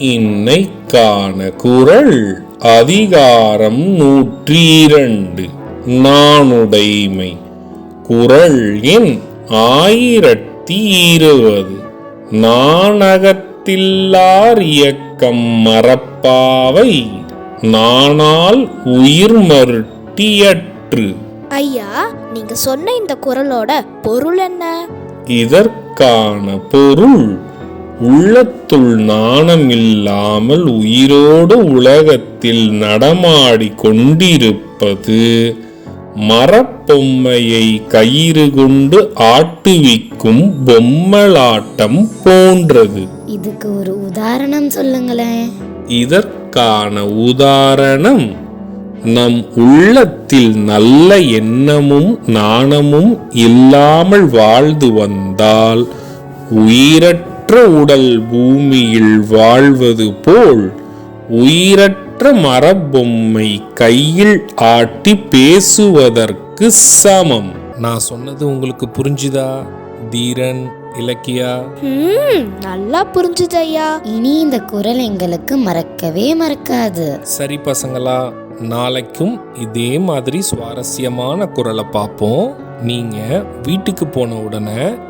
இன்னைக்கான குரல் அதிகாரம் நூற்றி இரண்டு நாணுடைமை குரல் எண் ஆயிரத்தி இருபது. நாணகத்தில்லார் இயக்கம் மறப்பாவை. நாணால் உயிர் மருட்டியற்று. ஐயா நீங்க சொன்ன இந்த குரலோட பொருள் என்ன? இதற்கான பொருள் உள்ளத்துள் நாணமில்லாமல் உயிரோடு உலகத்தில் நடமாடி கொண்டிருப்பது மரப்பொம்மையை கயிறு கொண்டு ஆட்டுவிக்கும் பொம்மலாட்டம் போன்றது. இதுக்கு ஒரு உதாரணம் சொல்லுங்களேன். இதற்கான உதாரணம் நம் உள்ளத்தில் நல்ல எண்ணமும் நாணமும் இல்லாமல் வாழ்ந்து வந்தால் உயிரற்ற உடல் பூமியில் வாழ்வது போல் உயிரற்ற மரபொம்மை கையில் ஆட்டி பேசுவதற்கு சமம். நான் சொன்னது உங்களுக்கு புரிஞ்சுதா தீரன் இலக்கியா? நல்லா புரிஞ்சுது ஐயா இனி இந்த குரல் எங்களுக்கு மறக்கவே மறக்காது. சரி பசங்களா நாளைக்கும் இதே மாதிரி சுவாரஸ்யமான குரலை பார்ப்போம். நீங்க வீட்டுக்கு போன உடனே